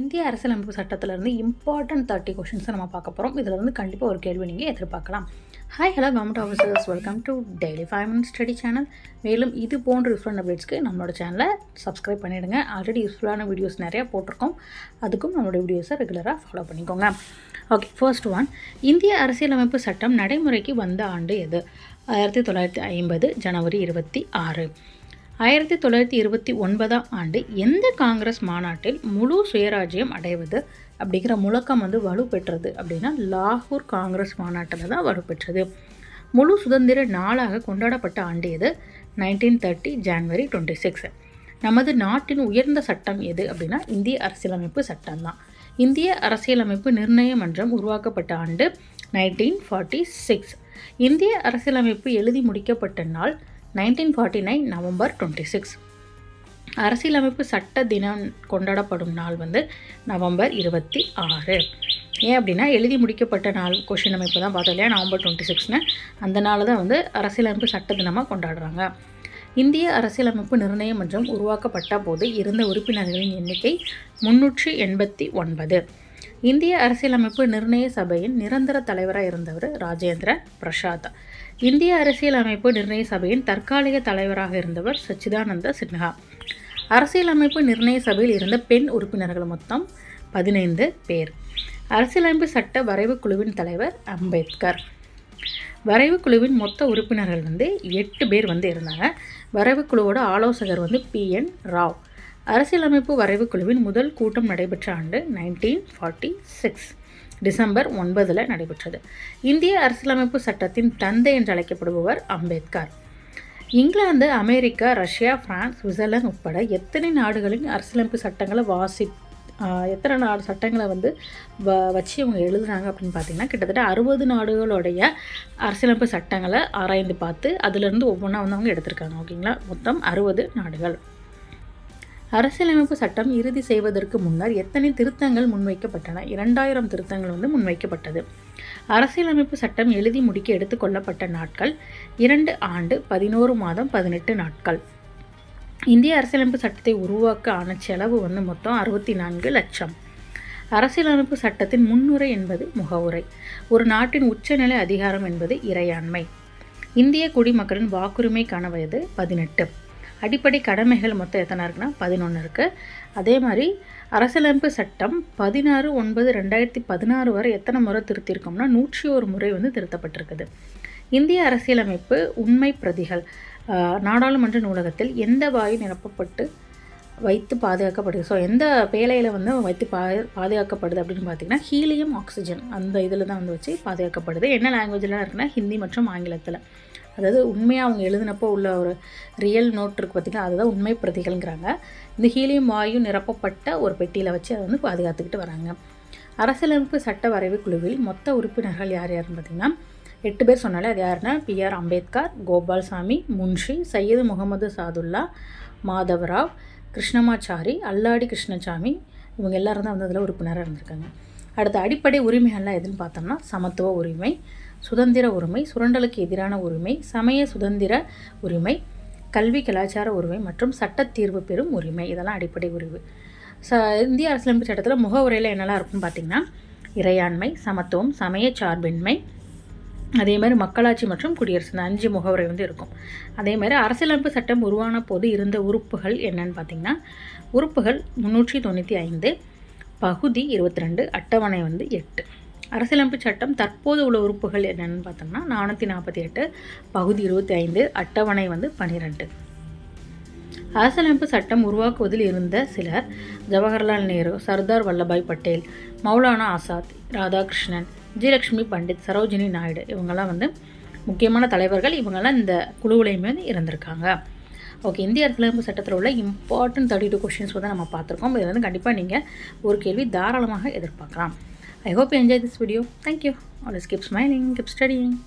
இந்திய அரசியலமைப்பு சட்டத்திலிருந்து இம்பார்ட்டன்ட் தேர்ட்டி கொஷின்ஸை நம்ம பார்க்க போகிறோம் இதில் இருந்து கண்டிப்பாக ஒரு கேள்வி நீங்கள் எதிர்பார்க்கலாம். Hi hello government officers welcome to daily five minutes study channel மேலும் இது போன்ற யூஸ்ஃபுல்லான அப்டேட்ஸ்க்கு நம்மளோட சேனலை சப்ஸ்கிரைப் பண்ணிவிடுங்க ஆல்ரெடி யூஸ்ஃபுல்லான வீடியோஸ் நிறையா போட்டிருக்கோம். அதுக்கும் நம்மளோட வீடியோஸை ரெகுலராக ஃபாலோ பண்ணிக்கோங்க. ஓகே ஃபர்ஸ்ட் ஒன் இந்திய அரசியலமைப்பு சட்டம் நடைமுறைக்கு வந்த ஆண்டு எது? ஆயிரத்தி தொள்ளாயிரத்தி ஐம்பது ஜனவரி இருபத்தி ஆறு. ஆயிரத்தி தொள்ளாயிரத்தி இருபத்தி ஒன்பதாம் ஆண்டு எந்த காங்கிரஸ் மாநாட்டில் முழு சுயராஜ்யம் அடைவது அப்படிங்கிற முழக்கம் வந்து வலுப்பெற்றது அப்படின்னா லாகூர் காங்கிரஸ் மாநாட்டில் தான் வலுப்பெற்றது. முழு சுதந்திர நாளாக கொண்டாடப்பட்ட ஆண்டு எது? Nineteen thirty January twenty six நமது நாட்டின் உயர்ந்த சட்டம் எது அப்படின்னா இந்திய அரசியலமைப்பு சட்டம் தான். இந்திய அரசியலமைப்பு நிர்ணய மன்றம் உருவாக்கப்பட்ட ஆண்டு நைன்டீன் ஃபார்ட்டி சிக்ஸ் இந்திய அரசியலமைப்பு எழுதி முடிக்கப்பட்ட நாள் nineteen forty nine November twenty six. அரசியலமைப்பு சட்ட தினம் கொண்டாடப்படும் நாள் வந்து நவம்பர் இருபத்தி ஆறு. ஏன் அப்படின்னா எழுதி முடிக்கப்பட்ட நாள் கொஷின் அமைப்பு தான் பார்த்தோம் இல்லையா? நவம்பர் டுவெண்ட்டி சிக்ஸ்னு. அந்த நாள் தான் வந்து அரசியலமைப்பு சட்ட தினமாக கொண்டாடுறாங்க. இந்திய அரசியலமைப்பு நிர்ணய மன்றம் உருவாக்கப்பட்ட போது இருந்த உறுப்பினர்களின் எண்ணிக்கை முன்னூற்றி எண்பத்தி ஒன்பது. இந்திய அரசியலமைப்பு நிர்ணய சபையின் நிரந்தர தலைவராக இருந்தவர் ராஜேந்திர பிரசாத். இந்திய அரசியலமைப்பு நிர்ணய சபையின் தற்காலிக தலைவராக இருந்தவர் சச்சிதானந்த சின்ஹா. அரசியலமைப்பு நிர்ணய சபையில் இருந்த பெண் உறுப்பினர்கள் மொத்தம் பதினைந்து பேர். அரசியலமைப்பு சட்ட வரைவு குழுவின் தலைவர் அம்பேத்கர். வரைவு குழுவின் மொத்த உறுப்பினர்கள் வந்து எட்டு பேர் வந்து இருந்தாங்க. வரைவு குழுவோட ஆலோசகர் வந்து பி என் ராவ். அரசியலமைப்பு வரைவு குழுவின் முதல் கூட்டம் நடைபெற்ற ஆண்டு நைன்டீன் ஃபார்ட்டி சிக்ஸ் டிசம்பர் ஒன்பதில் நடைபெற்றது. இந்திய அரசியலமைப்பு சட்டத்தின் தந்தை என்று அழைக்கப்படுபவர் Ambedkar. England America Russia France Switzerland உட்பட எத்தனை நாடுகளின் அரசியலமைப்பு சட்டங்களை வாசி எத்தனை நாடு சட்டங்களை வந்து வ வச்சு இவங்க எழுதுனாங்க அப்படின்னு பார்த்தீங்கன்னா கிட்டத்தட்ட அறுபது நாடுகளுடைய அரசியலமைப்பு சட்டங்களை ஆராய்ந்து பார்த்து அதுலேருந்து ஒவ்வொன்றா வந்து அவங்க எடுத்திருக்காங்க. ஓகேங்களா? மொத்தம் அறுபது நாடுகள். அரசியலமைப்பு சட்டம் இறுதி செய்வதற்கு முன்னர் எத்தனை திருத்தங்கள் முன்வைக்கப்பட்டன? இரண்டாயிரம் திருத்தங்கள் வந்து முன்வைக்கப்பட்டது. அரசியலமைப்பு சட்டம் எழுதி முடிக்க எடுத்துக்கொள்ளப்பட்ட நாட்கள் இரண்டு ஆண்டு பதினோரு மாதம் பதினெட்டு நாட்கள். இந்திய அரசியலமைப்பு சட்டத்தை உருவாக்க ஆன செலவு வந்து மொத்தம் அறுபத்தி நான்கு லட்சம். அரசியலமைப்பு சட்டத்தின் முன்னுரை என்பது முகவுரை. ஒரு நாட்டின் உச்சநிலை அதிகாரம் என்பது இறையாண்மை. இந்திய குடிமக்களின் வாக்குரிமைக்கான வயது பதினெட்டு. அடிப்படை கடமைகள் மொத்தம் எத்தனை இருக்குன்னா பதினொன்று இருக்குது அதே மாதிரி அரசியலமைப்பு சட்டம் பதினாறு ஒன்பது ரெண்டாயிரத்தி பதினாறு வரை எத்தனை முறை திருத்தியிருக்கோம்னா நூற்றி ஒரு முறை வந்து திருத்தப்பட்டிருக்குது. இந்திய அரசியலமைப்பு உண்மை பிரதிகள் நாடாளுமன்ற நூலகத்தில் எந்த வாயு நிரப்பப்பட்டு வைத்து பாதுகாக்கப்படுது? ஸோ எந்த பேலையில் வந்து வைத்து பா பாதுகாக்கப்படுது அப்படின்னு பார்த்தீங்கன்னா ஹீலியம் ஆக்சிஜன் அந்த இதில் தான் வந்து வச்சு பாதுகாக்கப்படுது. என்ன லாங்குவேஜ்லாம் இருக்குன்னா ஹிந்தி மற்றும் ஆங்கிலத்தில். அதாவது உண்மையாக அவங்க எழுதினப்போ உள்ள ஒரு ரியல் நோட் இருக்குது பார்த்திங்கன்னா அதுதான் உண்மை பிரதிகள்ங்கிறாங்க. இந்த ஹீலியம் வாயு நிரப்பப்பட்ட ஒரு பெட்டியில் வச்சு அதை வந்து பாதுகாத்துக்கிட்டு வராங்க. அரசியலமைப்பு சட்ட வரைவு குழுவில் மொத்த உறுப்பினர்கள் யார் யாருன்னு பார்த்திங்கன்னா எட்டு பேர் சொன்னாலே அது யாருன்னா பி ஆர் அம்பேத்கர் கோபால்சாமி முன்ஷி சையது முகமது சாதுல்லா மாதவராவ் கிருஷ்ணமாச்சாரி அல்லாடி கிருஷ்ணசாமி இவங்க எல்லாரும் தான் வந்து அதில் உறுப்பினராக இருந்திருக்காங்க. அடுத்த அடிப்படை உரிமைகள்லாம் எதுன்னு பார்த்தோம்னா சமத்துவ உரிமை சுதந்திர உரிமை சுரண்டலுக்கு எதிரான உரிமை சமய சுதந்திர உரிமை கல்வி கலாச்சார உரிமை மற்றும் சட்ட தீர்வு பெறும் உரிமை. இதெல்லாம் அடிப்படை உரிமை ச இந்திய அரசியலமைப்பு சட்டத்தில் முகவுரையில் என்னெல்லாம் இருக்குன்னு பார்த்திங்கன்னா இறையாண்மை சமத்துவம் சமய சார்பின்மை அதே மாதிரி மக்களாட்சி மற்றும் குடியரசு. இந்த அஞ்சு முகவுரை வந்து இருக்கும். அதே மாதிரி அரசியலமைப்பு சட்டம் உருவான போது இருந்த உறுப்புகள் என்னன்னு பார்த்திங்கன்னா உறுப்புகள் முந்நூற்றி தொண்ணூற்றி ஐந்து பகுதி இருபத்தி ரெண்டு அட்டவணை வந்து எட்டு. அரசியலமைப்பு சட்டம் தற்போது உள்ள உறுப்புகள் என்னென்னு பார்த்தோம்னா நானூற்றி நாற்பத்தி எட்டு பகுதி இருபத்தி ஐந்து அட்டவணை வந்து பன்னிரெண்டு அரசியலமைப்பு சட்டம் உருவாக்குவதில் இருந்த சிலர் ஜவஹர்லால் நேரு சர்தார் வல்லபாய் பட்டேல் மௌலானா ஆசாத் ராதாகிருஷ்ணன் விஜயலட்சுமி பண்டித் சரோஜினி நாயுடு இவங்கெல்லாம் வந்து முக்கியமான தலைவர்கள். இவங்கெல்லாம் இந்த குழுவிலையுமே வந்து இருந்திருக்காங்க. ஓகே இந்திய அரசியலமைப்பு சட்டத்தில் உள்ள இம்பார்ட்டன்ட் தேர்ட்டி டூ கொஷின்ஸ் வந்து நம்ம பார்த்துருக்கோம். இதில் வந்து கண்டிப்பாக நீங்கள் ஒரு கேள்வி தாராளமாக எதிர்பார்க்கலாம். I hope you enjoyed this video. Thank you. Always keep smiling, keep studying.